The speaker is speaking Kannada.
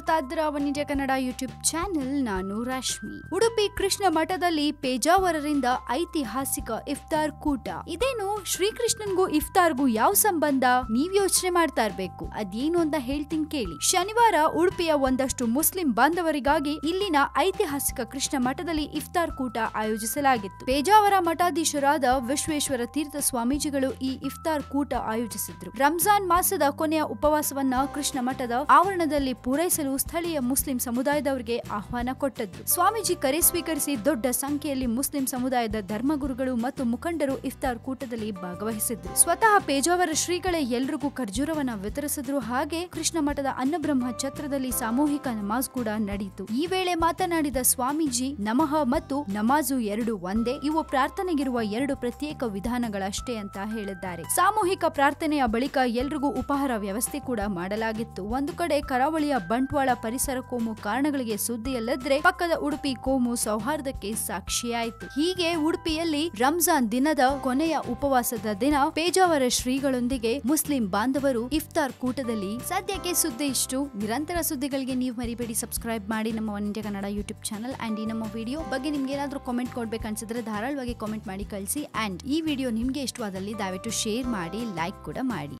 ಇದ್ದೀರಾ ವನಿಜ ಕನ್ನಡ ಯೂಟ್ಯೂಬ್ ಚಾನೆಲ್. ನಾನು ರಶ್ಮಿ. ಉಡುಪಿ ಕೃಷ್ಣ ಮಠದಲ್ಲಿ ಪೇಜಾವರರಿಂದ ಐತಿಹಾಸಿಕ ಇಫ್ತಾರ್ ಕೂಟ. ಇದೇನು ಶ್ರೀಕೃಷ್ಣನ್ಗೂ ಇಫ್ತಾರ್ಗೂ ಯಾವ ಸಂಬಂಧ? ನೀವ್ ಯೋಚನೆ ಮಾಡ್ತಾ ಇರ್ಬೇಕು. ಅದೇನು ಅಂತ ಹೇಳ್ತೀನಿ ಕೇಳಿ. ಶನಿವಾರ ಉಡುಪಿಯ ಒಂದಷ್ಟು ಮುಸ್ಲಿಂ ಬಾಂಧವರಿಗಾಗಿ ಇಲ್ಲಿನ ಐತಿಹಾಸಿಕ ಕೃಷ್ಣ ಮಠದಲ್ಲಿ ಇಫ್ತಾರ್ ಕೂಟ ಆಯೋಜಿಸಲಾಗಿತ್ತು. ಪೇಜಾವರ ಮಠಾಧೀಶರಾದ ವಿಶ್ವೇಶ್ವರ ತೀರ್ಥ ಸ್ವಾಮೀಜಿಗಳು ಈ ಇಫ್ತಾರ್ ಕೂಟ ಆಯೋಜಿಸಿದ್ರು. ರಂಜಾನ್ ಮಾಸದ ಕೊನೆಯ ಉಪವಾಸವನ್ನ ಕೃಷ್ಣ ಮಠದ ಆವರಣದಲ್ಲಿ ಪೂರೈಸಲು ಸ್ಥಳೀಯ ಮುಸ್ಲಿಂ ಸಮುದಾಯದವರಿಗೆ ಆಹ್ವಾನ ಕೊಟ್ಟದ್ದು. ಸ್ವಾಮೀಜಿ ಕರೆ ಸ್ವೀಕರಿಸಿ ದೊಡ್ಡ ಸಂಖ್ಯೆಯಲ್ಲಿ ಮುಸ್ಲಿಂ ಸಮುದಾಯದ ಧರ್ಮಗುರುಗಳು ಮತ್ತು ಮುಖಂಡರು ಇಫ್ತಾರ್ ಕೂಟದಲ್ಲಿ ಭಾಗವಹಿಸಿದ್ರು ಸ್ವತಃ ಪೇಜಾವರ ಶ್ರೀಗಳೇ ಎಲ್ರಿಗೂ ಖರ್ಜೂರವನ್ನ ವಿತರಿಸಿದ್ರು. ಹಾಗೆ ಕೃಷ್ಣ ಮಠದ ಅನ್ನಬ್ರಹ್ಮ ಛತ್ರದಲ್ಲಿ ಸಾಮೂಹಿಕ ನಮಾಜ್ ಕೂಡ ನಡೆಯಿತು. ಈ ವೇಳೆ ಮಾತನಾಡಿದ ಸ್ವಾಮೀಜಿ, ನಮಃ ಮತ್ತು ನಮಾಜು ಎರಡು ಒಂದೇ, ಇವು ಪ್ರಾರ್ಥನೆಗಿರುವ ಎರಡು ಪ್ರತ್ಯೇಕ ವಿಧಾನಗಳಷ್ಟೇ ಅಂತ ಹೇಳಿದ್ದಾರೆ. ಸಾಮೂಹಿಕ ಪ್ರಾರ್ಥನೆಯ ಬಳಿಕ ಎಲ್ರಿಗೂ ಉಪಹಾರ ವ್ಯವಸ್ಥೆ ಕೂಡ ಮಾಡಲಾಗಿತ್ತು. ಒಂದು ಕಡೆ ಕರಾವಳಿಯ ಬಂಟ್ವಾಳ ಪರಿಸರ ಕೋಮು ಕಾರಣಗಳಿಗೆ ಸುದ್ದಿಯಲ್ಲದ್ರೆ ಪಕ್ಕದ ಉಡುಪಿ ಕೋಮು ಸೌಹಾರ್ದಕ್ಕೆ ಸಾಕ್ಷಿಯಾಯಿತು. ಹೀಗೆ ಉಡುಪಿಯಲ್ಲಿ ರಂಜಾನ್ ದಿನದ ಕೊನೆಯ ಉಪವಾಸದ ದಿನ ಪೇಜಾವರ ಶ್ರೀಗಳೊಂದಿಗೆ ಮುಸ್ಲಿಂ ಬಾಂಧವರು ಇಫ್ತಾರ್ ಕೂಟದಲ್ಲಿ. ಸದ್ಯಕ್ಕೆ ಸುದ್ದಿ ಇಷ್ಟು. ನಿರಂತರ ಸುದ್ದಿಗಳಿಗೆ ನೀವು ಮರಿಬೇಡಿ. ಸಬ್ಸ್ಕ್ರೈಬ್ ಮಾಡಿ ನಮ್ಮ one Kannada YouTube channel and ಈ ನಮ್ಮ ವಿಡಿಯೋ ಬಗ್ಗೆ ನಿಮ್ಗೆ ಏನಾದ್ರೂ ಕಾಮೆಂಟ್ ಕೊಡ್ಬೇಕನ್ಸಿದ್ರೆ ಧಾರಾಳವಾಗಿ ಕಾಮೆಂಟ್ ಮಾಡಿ ಕಳಿಸಿ. ಅಂಡ್ ಈ ವಿಡಿಯೋ ನಿಮ್ಗೆ ಇಷ್ಟವಾದಲ್ಲಿ ದಯವಿಟ್ಟು ಶೇರ್ ಮಾಡಿ ಲೈಕ್ ಕೂಡ ಮಾಡಿ.